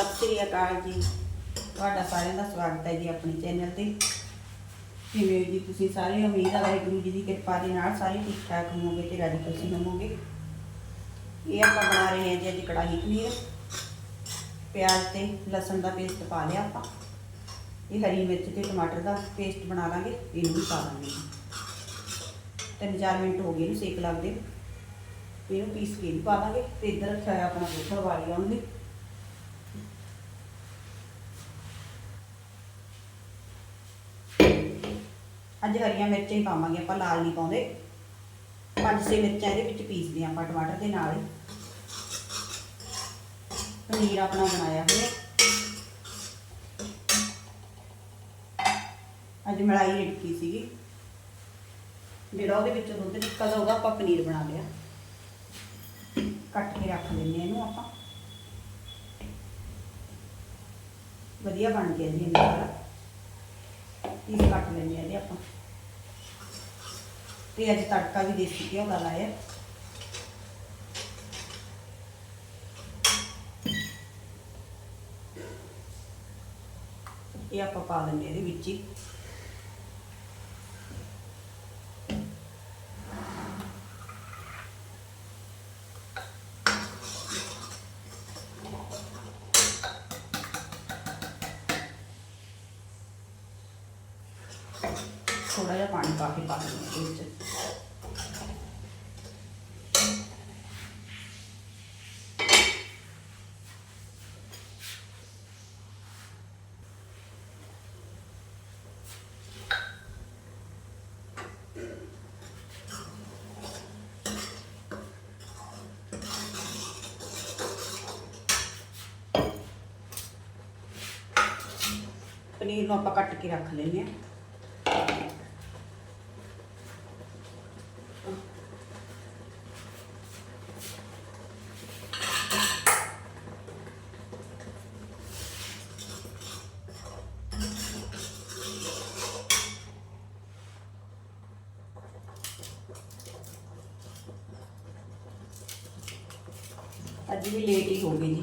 ਸਤਿ ਸ੍ਰੀ ਅਕਾਲ ਜੀ। ਤੁਹਾਡਾ ਸਾਰਿਆਂ ਦਾ ਸਵਾਗਤ ਹੈ ਜੀ ਆਪਣੇ ਚੈਨਲ ਤੇ। ਕਿਵੇਂ ਜੀ ਤੁਸੀਂ ਸਾਰੇ ਉਮੀਦ ਹੈ ਵਾਹਿਗੁਰੂ ਜੀ ਦੀ ਕਿਰਪਾ ਦੇ ਨਾਲ ਸਾਰੇ ਠੀਕ ਠਾਕ ਹੋਵੋਗੇ ਤੇ ਰਾਜੀ ਖੁਸ਼ੀ ਹੋਵੋਗੇ। ਇਹ ਆਪਾਂ ਬਣਾ ਰਹੇ ਹਾਂ ਜੀ ਅੱਜ ਕੜਾਹੀ ਪਨੀਰ। ਪਿਆਜ਼ ਤੇ ਲਸਣ ਦਾ ਪੇਸਟ ਪਾ ਲਿਆ ਆਪਾਂ। ਇਹ ਹਰੀ ਮਿਰਚ ਤੇ ਟਮਾਟਰ ਦਾ ਪੇਸਟ ਬਣਾ ਲਾਂਗੇ, ਇਹਨੂੰ ਵੀ ਪਾ ਦਾਂਗੇ ਤਿੰਨ ਚਾਰ ਮਿੰਟ ਹੋ ਗਏ ਇਹਨੂੰ ਸੇਕ ਲੱਗਦੇ ਇਹਨੂੰ ਪੀਸ ਕੇ ਵੀ ਪਾ ਦਾਂਗੇ ਤੇ ਇੱਧਰ ਰੱਖਿਆ ਹੋਇਆ ਆਪਣਾ ਬੋਤਲ ਵਾਲੀ ਆਉਣ ਅੱਜ ਹਰੀਆਂ ਮਿਰਚਾਂ ਹੀ ਪਾਵਾਂਗੇ ਆਪਾਂ, ਲਾਲ ਨਹੀਂ ਪਾਉਂਦੇ। ਪੰਜ ਛੇ ਮਿਰਚਾਂ ਇਹਦੇ ਵਿੱਚ ਪੀਸਦੇ ਆਪਾਂ ਟਮਾਟਰ ਦੇ ਨਾਲ ਪਨੀਰ ਆਪਣਾ ਬਣਾਇਆ ਹੋਇਆ। ਅੱਜ ਮਲਾਈ ਰਿੜਕੀ ਸੀਗੀ। ਜਿਹੜਾ ਉਹਦੇ ਵਿੱਚੋਂ ਦੁੱਧ ਨਿਕਲਦਾ ਉਹਦਾ ਆਪਾਂ ਪਨੀਰ ਬਣਾ ਲਿਆ। ਕੱਟ ਕੇ ਰੱਖ ਲੈਂਦੇ ਹਾਂ ਇਹਨੂੰ ਆਪਾਂ। ਵਧੀਆ ਬਣ ਗਿਆ ਜੀ ਇਹਨਾਂ ਦਾ ਪੀਸ ਕੱਟ ਲੈਂਦੇ ਆ ਇਹਦੇ ਆਪਾਂ। ਤੇ ਅੱਜ ਤੜਕਾ ਵੀ ਦੇਸੀ ਘਿਓ ਦਾ ਲਾਇਆ। ਇਹ ਆਪਾਂ ਪਾ ਦਿੰਦੇ ਹਾਂ ਇਹਦੇ ਵਿੱਚ ਹੀ। ਥੋੜਾ ਜਿਹਾ ਪਾਣੀ ਪਾ ਕੇ ਪਾ ਦਿੰਦੇ ਹਾਂ ਇਹਦੇ ਵਿੱਚ ਪਨੀਰ ਨੂੰ ਆਪਾਂ ਅੱਜ ਵੀ ਲੇਟ ਹੀ ਹੋ ਗਈ ਜੀ।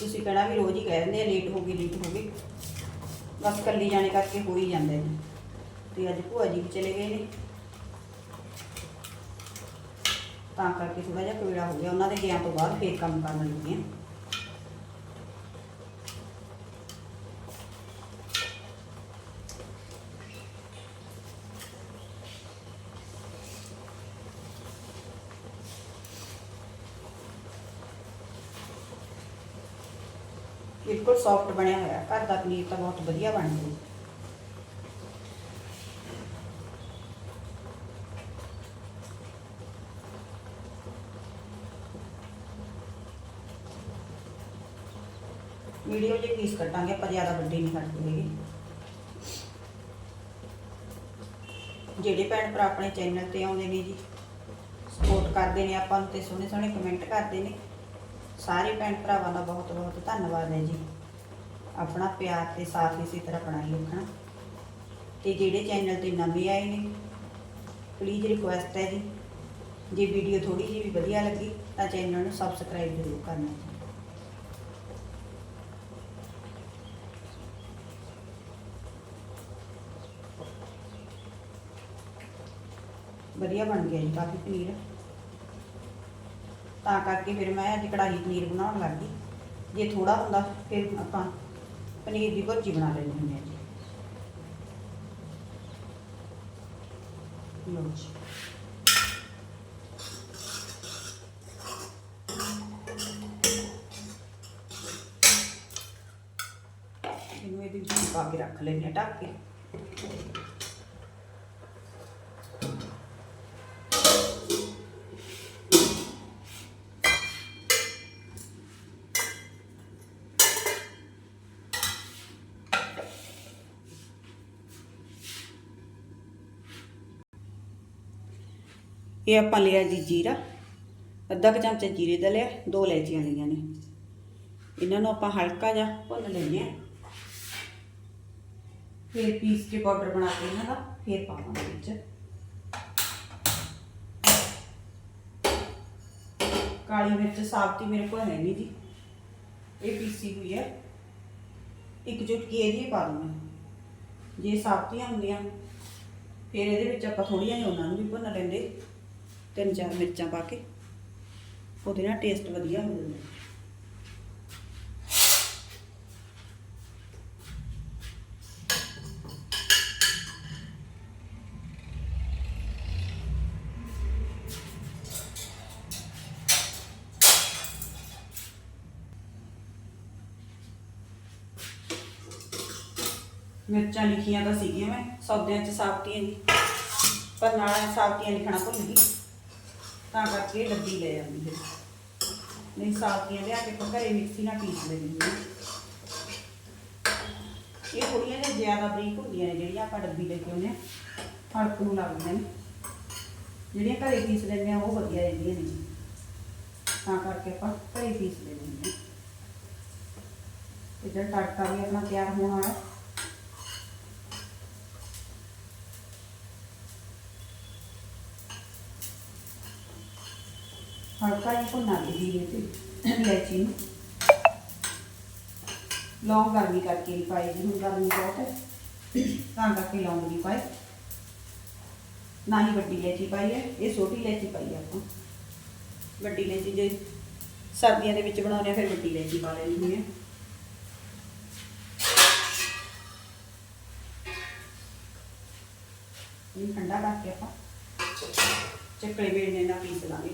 ਤੁਸੀਂ ਕਹਿਣਾ ਵੀ ਰੋਜ਼ ਹੀ ਕਹਿ ਦਿੰਦੇ ਆ ਲੇਟ ਹੋ ਗਈ ਲੇਟ ਹੋ ਗਈ। ਬਸ ਕੱਲੀ ਜਾਣੇ ਕਰਕੇ ਹੋ ਹੀ ਜਾਂਦਾ ਜੀ। ਤੇ ਅੱਜ ਭੂਆ ਜੀ ਵੀ ਚਲੇ ਗਏ ਨੇ। ਤਾਂ ਕਰਕੇ ਥੋੜਾ ਜਿਹਾ ਕਵੇੜਾ ਹੋ ਗਿਆ। ਉਹਨਾਂ ਦੇ ਗਿਆ ਤੋਂ ਬਾਅਦ ਫੇਰ ਕੰਮ ਕਰਨ ਲੱਗੇ ਆ। ਬਿਲਕੁਲ ਸੌਫਟ ਬਣਿਆ ਹੋਇਆ, ਘਰ ਦਾ ਪਨੀਰ ਤਾਂ ਬਹੁਤ ਵਧੀਆ ਬਣ ਗਿਆ। ਵੀਡੀਓ ਜੇ ਪੀਸ ਕੱਟਾਂਗੇ ਆਪਾਂ ਜ਼ਿਆਦਾ ਵੱਡੇ ਨਹੀਂ ਕੱਟਦੇ ਹੈਗੇ। ਜਿਹੜੇ ਭੈਣ ਭਰਾ ਆਪਣੇ ਚੈਨਲ ਤੇ ਆਉਂਦੇ ਨੇ ਜੀ ਸਪੋਰਟ ਕਰਦੇ ਨੇ ਆਪਾਂ ਨੂੰ ਤੇ ਸੋਹਣੇ ਸੋਹਣੇ ਕਮੈਂਟ ਕਰਦੇ ਨੇ। ਸਾਰੇ ਭੈਣ ਭਰਾਵਾਂ ਦਾ ਬਹੁਤ ਬਹੁਤ ਧੰਨਵਾਦ ਹੈ ਜੀ। ਆਪਣਾ ਪਿਆਰ ਤੇ ਸਾਥ ਇਸੇ ਤਰ੍ਹਾਂ ਬਣਾਈ ਰੱਖਣਾ। ਤੇ ਜਿਹੜੇ ਚੈਨਲ ਤੇ ਨਵੇਂ ਆਏ ਨੇ ਪਲੀਜ਼ ਰਿਕੁਐਸਟ ਹੈ ਜੀ। ਜੇ ਵੀਡੀਓ ਥੋੜੀ ਜਿਹੀ ਵੀ ਵਧੀਆ ਲੱਗੀ, ਤਾਂ ਚੈਨਲ ਨੂੰ ਸਬਸਕ੍ਰਾਈਬ ਜ਼ਰੂਰ ਕਰਨਾ ਜੀ। ਵਧੀਆ ਬਣ ਗਿਆ ਜੀ, ਕਾਫੀ ਪਨੀਰ ਤਾਂ ਕਰਕੇ ਫਿਰ ਮੈਂ ਅੱਜ ਕੜਾਹੀ ਪਨੀਰ ਬਣਾਉਣ ਲੱਗ ਗਈ। ਜੇ ਥੋੜਾ ਹੁੰਦਾ, ਫਿਰ ਆਪਾਂ ਪਨੀਰ ਦੀ ਭੁਰਜੀ ਬਣਾ ਲੈਂਦੇ ਹੁੰਦੇ ਹਾਂ ਜੀ। ਲਓ ਜੀ। ਇਹਨੂੰ ਇਹਦੇ ਵਿੱਚ ਪਾ ਕੇ ਰੱਖ ਲੈਂਦੇ ਹਾਂ, ਢੱਕ ਕੇ। ਇਹ ਆਪਾਂ ਲਿਆ ਜੀ ਜੀਰਾ, ਅੱਧਾ ਕੁ ਚਮਚਾ ਜੀਰੇ ਦਾ ਲਿਆ, ਦੋ ਲੈਚੀਆਂ ਲਈਆਂ ਨੇ। ਇਹਨਾਂ ਨੂੰ ਆਪਾਂ ਹਲਕਾ ਜਿਹਾ ਭੁੰਨ ਲੈਂਦੇ ਆ ਫਿਰ ਪੀਸ ਕੇ ਪਾਊਡਰ ਬਣਾ ਕੇ ਇਹਨਾਂ ਦਾ, ਫਿਰ ਪਾਵਾਂਗੇ ਵਿੱਚ। ਕਾਲੀ ਮਿਰਚ ਸਾਬਤੀ ਮੇਰੇ ਕੋਲ ਹੈ ਨਹੀਂ ਜੀ। ਇਹ ਪੀਸੀ ਹੋਈ ਹੈ। ਇੱਕ ਚੁਟਕੀ ਇਹਦੀ ਪਾ ਦੂੰਗੀ। ਜੇ ਸਾਬਤੀਆਂ ਹੁੰਦੀਆਂ, ਫਿਰ ਇਹਦੇ ਵਿੱਚ ਆਪਾਂ ਥੋੜੀਆਂ ਜਿਹਾ ਉਹਨਾਂ ਨੂੰ ਵੀ ਭੁੰਨ ਲੈਂਦੇ। ਤਿੰਨ ਚਾਰ ਮਿਰਚਾਂ ਪਾ ਕੇ। ਉਹਦੇ ਨਾਲ ਟੇਸਟ ਵਧੀਆ ਹੋ ਜਾਂਦਾ। ਮਿਰਚਾਂ ਲਿਖੀਆਂ ਤਾਂ ਸੀਗੀਆਂ ਮੈਂ, ਸੌਦਿਆਂ ਚ ਸਾਬਤੀਆਂ ਜੀ ਪਰ ਨਾਲ ਸਾਬਤੀਆਂ ਲਿਖਣਾ ਭੁੱਲ ਗਈ। ਤਾਂ ਕਰਕੇ ਇਹ ਡੱਬੀ ਲੈ ਜਾਂਦੀ ਫਿਰ ਨਹੀਂ, ਸਾਬਤੀਆਂ ਲਿਆ ਕੇ ਆਪਾਂ ਘਰੇ ਮਿਕਸੀ ਨਾਲ ਪੀਸ ਲੈਂਦੀ ਹਾਂ। ਇਹ ਥੋੜੀਆਂ ਜਿਹੀਆਂ ਜ਼ਿਆਦਾ ਬਰੀਕ ਹੁੰਦੀਆਂ ਨੇ, ਜਿਹੜੀਆਂ ਆਪਾਂ ਡੱਬੀ ਲੈ ਕੇ ਆਉਂਦੇ ਹਾਂ। ਹਲਕ ਨੂੰ ਲੱਗਦੀਆਂ ਨੇ ਜਿਹੜੀਆਂ ਘਰੇ ਪੀਸ ਲੈਂਦੇ ਆ ਉਹ ਵਧੀਆ ਰਹਿੰਦੀਆਂ ਨੇ ਜੀ। ਤਾਂ ਕਰਕੇ ਆਪਾਂ ਘਰੇ ਪੀਸ ਲੈਂਦੇ ਹਾਂ। ਇਧਰ ਤੜਕਾ ਵੀ ਆਪਣਾ ਤਿਆਰ ਹੋਣ ਵਾਲਾ ਹੈ। ਹਲਕਾ ਹੀ ਭੁੰਨਾ ਦੇ ਜੀਰੇ ਤੇ ਇਲਾਇਚੀ ਨੂੰ। ਲੌਂਗ ਗਰਮੀ ਕਰਕੇ ਨਹੀਂ ਪਾਈ ਜੀ ਹੁਣ ਗਰਮੀ ਬਹੁਤ ਹੈ। ਤਾਂ ਕਰਕੇ ਲੌਂਗ ਨਹੀਂ ਪਾਏ ਨਾ ਹੀ ਵੱਡੀ ਇਲਾਇਚੀ ਪਾਈ ਹੈ, ਇਹ ਛੋਟੀ ਇਲਾਇਚੀ ਪਾਈ ਹੈ ਆਪਾਂ। ਵੱਡੀ ਇਲਾਇਚੀ ਜੇ ਸਰਦੀਆਂ ਦੇ ਵਿੱਚ ਬਣਾਉਂਦੇ ਆ, ਫਿਰ ਵੱਡੀ ਇਲਾਇਚੀ ਪਾ ਲੈਣੀ ਹੈ ਇਹ ਠੰਡਾ ਕਰਕੇ ਆਪਾਂ ਚੱਕਲੇ ਵੇਲਣੇ ਨਾਲ ਪੀਸ ਲਾਂਗੇ।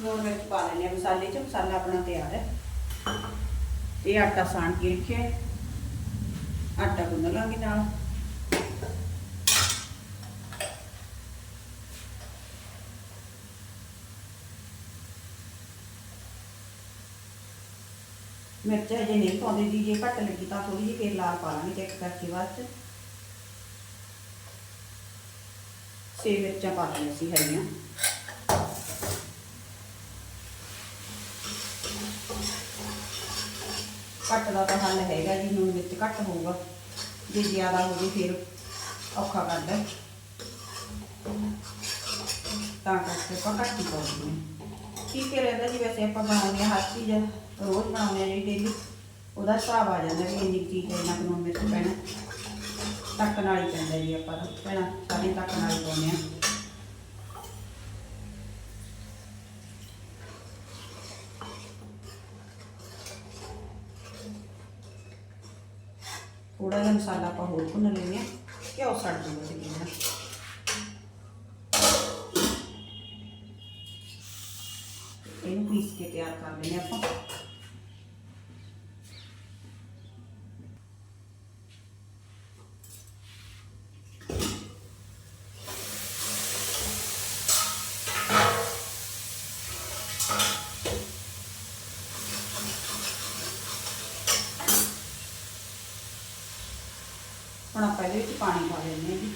ਲੂਣ ਵਿੱਚ ਪਾ ਲੈਂਦੇ ਹਾਂ ਮਸਾਲੇ ਚ, ਮਸਾਲਾ ਆਪਣਾ ਤਿਆਰ ਹੈ। ਇਹ ਆਟਾ ਸਾਣ ਕੇ ਰੱਖਿਆ ਆਟਾ ਗੁੰਨ ਲਾਂਗੇ ਨਾਲ। ਮਿਰਚ ਹਜੇ ਨਹੀਂ ਪਾਉਂਦੇ ਜੀ, ਜੇ ਘੱਟ ਲੱਗੀ ਤਾਂ ਥੋੜੀ ਜਿਹੀ ਫੇਰ ਲਾਲ ਪਾ ਲਾਂਗੇ ਚੈੱਕ ਕਰਕੇ ਬਾਅਦ ਚ। ਸੇ ਮਿਰਚਾਂ ਪਾ ਲਈਆਂ ਸੀ ਹਰੀਆਂ। ਘੱਟ ਦਾ ਤਾਂ ਹੱਲ ਹੈਗਾ ਜੀ ਨੂਨ ਵਿੱਚ ਘੱਟ ਹੋਊਗਾ। ਜੇ ਜ਼ਿਆਦਾ ਹੋ ਜੇ ਫਿਰ ਔਖਾ ਕਰਦਾ ਤਾਂ ਕਰਕੇ ਆਪਾਂ ਘੱਟ ਹੀ ਪਾਉਂਦੇ ਹਾਂ। ਠੀਕ ਹੀ ਰਹਿੰਦਾ ਜੀ, ਵੈਸੇ ਆਪਾਂ ਬਣਾਉਂਦੇ ਹਾਂ ਹਰ ਚੀਜ਼, ਰੋਜ਼ ਬਣਾਉਂਦੇ ਹਾਂ ਜਿਹੜੀ ਡੇਲੀ ਉਹਦਾ ਹਿਸਾਬ ਆ ਜਾਂਦਾ ਵੀ ਇੰਨੀ ਚੀਜ਼ ਹੈ ਇੰਨਾ ਕੁ ਨੂਨ ਪੈਣਾ। ਤੱਕ ਨਾਲ ਹੀ ਪੈਂਦਾ ਜੀ ਆਪਾਂ ਨੂੰ ਪਹਿਲਾਂ ਸਾਰੇ ਤੱਕ ਨਾਲ ਹੀ ਪਾਉਂਦੇ ਹਾਂ। ਥੋੜਾ ਜਿਹਾ ਮਸਾਲਾ ਆਪਾਂ ਹੋਰ ਭੁੰਨ ਲੈਂਦੇ ਹਾਂ। ਘਿਓ ਸੜ ਜੂਗਾ ਤੇ ਕਿੰਨਾ ਇਹਨੂੰ ਪੀਸ ਕੇ ਤਿਆਰ ਕਰ ਲੈਂਦੇ ਹਾਂ ਆਪਾਂ ਹੁਣ ਆਪਾਂ ਇਹਦੇ ਵਿੱਚ ਪਾਣੀ ਪਾ ਲੈਂਦੇ ਹਾਂ ਜੀ।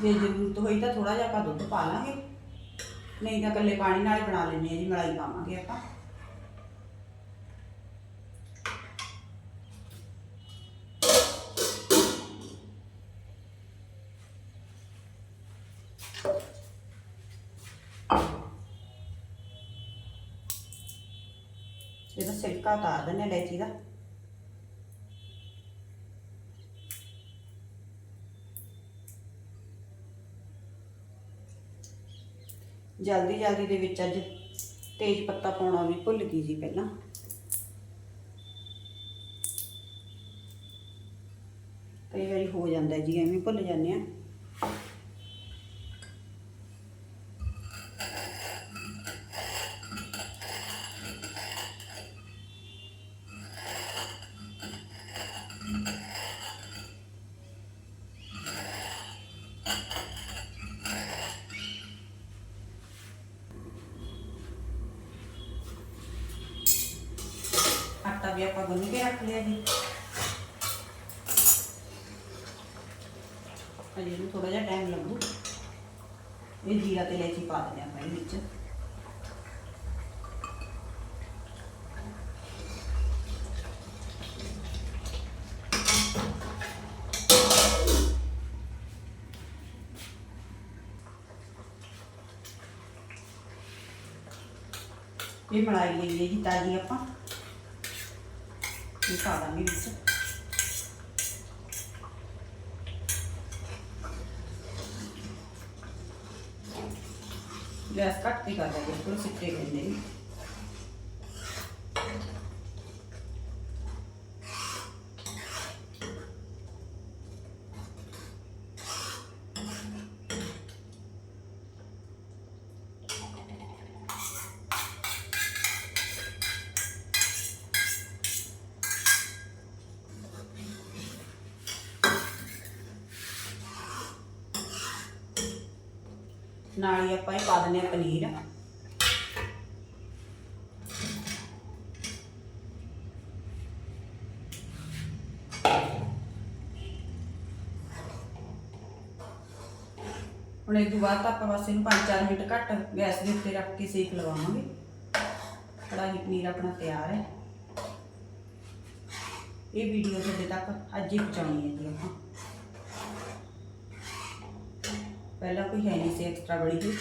ਜੇ ਜ਼ਰੂਰਤ ਹੋਈ ਤਾਂ ਥੋੜਾ ਜਿਹਾ ਆਪਾਂ ਦੁੱਧ ਪਾ ਲਾਂਗੇ। ਨਹੀਂ ਤਾਂ ਇਕੱਲੇ ਪਾਣੀ ਨਾਲ ਹੀ ਬਣਾ ਲੈਂਦੇ ਹਾਂ ਜੀ, ਮਲਾਈ ਪਾਵਾਂਗੇ ਆਪਾਂ। ਇਹਦਾ ਉਤਾਰ ਦਿੰਦੇ ਹਾਂ ਦਾ। ਜਲਦੀ ਜਲਦੀ ਦੇ ਵਿੱਚ ਅੱਜ ਤੇਜ ਪੱਤਾ ਪਾਉਣਾ ਵੀ ਭੁੱਲ ਗਈ ਸੀ ਪਹਿਲਾਂ। ਕਈ ਵਾਰੀ ਹੋ ਜਾਂਦਾ ਜੀ, ਐਵੇਂ ਭੁੱਲ ਜਾਂਦੇ ਆ ਵੀ ਆਪਾਂ ਗੁੰਨ ਕੇ ਰੱਖ ਲਿਆ ਜੀ। ਅਜੇ ਨੂੰ ਥੋੜਾ ਜਿਹਾ ਟਾਈਮ ਲੱਗੂ। ਇਹ ਜੀਰਾ ਤੇ ਲੈਚੀ ਪਾ ਦਿੰਦੇ ਆਪਾਂ ਇਹਦੇ ਵਿੱਚ। ਇਹ ਬਣਾਈ ਲਈ ਹੈ ਜੀ ਤਾਜ਼ੀ ਆਪਾਂ। ਇਹ ਪਾ ਦਾਂਗੇ ਵਿੱਚ ਗੈਸ ਕੱਟ ਕੇ ਕਰ ਦਿਆ ਬਿਲਕੁਲ ਸਿੱਟੇ ਪੈਂਦੇ ਨੇ ਨਾਲ ਹੀ ਆਪਾਂ ਇਹ ਪਾ ਦਿੰਦੇ ਆ ਪਨੀਰ। ਹੁਣ ਇਹ ਤੋਂ ਬਾਅਦ ਆਪਾਂ ਬਸ ਇਹਨੂੰ 5-4 ਮਿੰਟ ਘੱਟ ਗੈਸ ਦੇ ਉੱਤੇ ਰੱਖ ਕੇ ਸੇਕ ਲਵਾਵਾਂਗੇ। ਕੜਾਹੀ ਪਨੀਰ ਆਪਣਾ ਤਿਆਰ ਹੈ। ਇਹ ਵੀਡੀਓ ਤੁਹਾਡੇ ਤੱਕ ਅੱਜ ਹੀ ਪਹੁੰਚਾਉਣੀ ਹੈ ਜੀ ਆਪਾਂ। ਪਹਿਲਾਂ ਕੋਈ ਹੈ ਨਹੀਂ ਸੀ ਐਕਸਟਰਾ ਬੜੀ ਹੋਈ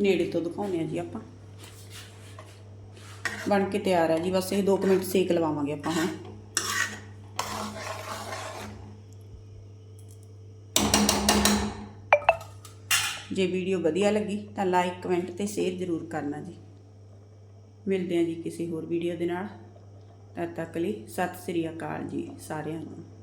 ਨੇੜੇ ਤੋਂ ਦਿਖਾਉਂਦੇ ਆ ਜੀ ਆਪਾਂ ਬਣ ਕੇ ਤਿਆਰ ਹੈ ਜੀ ਬਸ ਇਹ 2 ਮਿੰਟ ਸੇਕ ਲਵਾਵਾਂਗੇ ਆਪਾਂ ਹੁਣ ਜੇ ਵੀਡੀਓ ਵਧੀਆ ਲੱਗੀ ਤਾਂ ਲਾਈਕ, ਕਮੈਂਟ ਤੇ ਸ਼ੇਅਰ ਜ਼ਰੂਰ ਕਰਨਾ ਜੀ। ਮਿਲਦੇ ਹਾਂ ਜੀ ਕਿਸੇ ਹੋਰ ਵੀਡੀਓ ਦੇ ਨਾਲ। ਤਦ ਤੱਕ ਲਈ ਸਤਿ ਸ੍ਰੀ ਅਕਾਲ ਜੀ ਸਾਰਿਆਂ ਨੂੰ।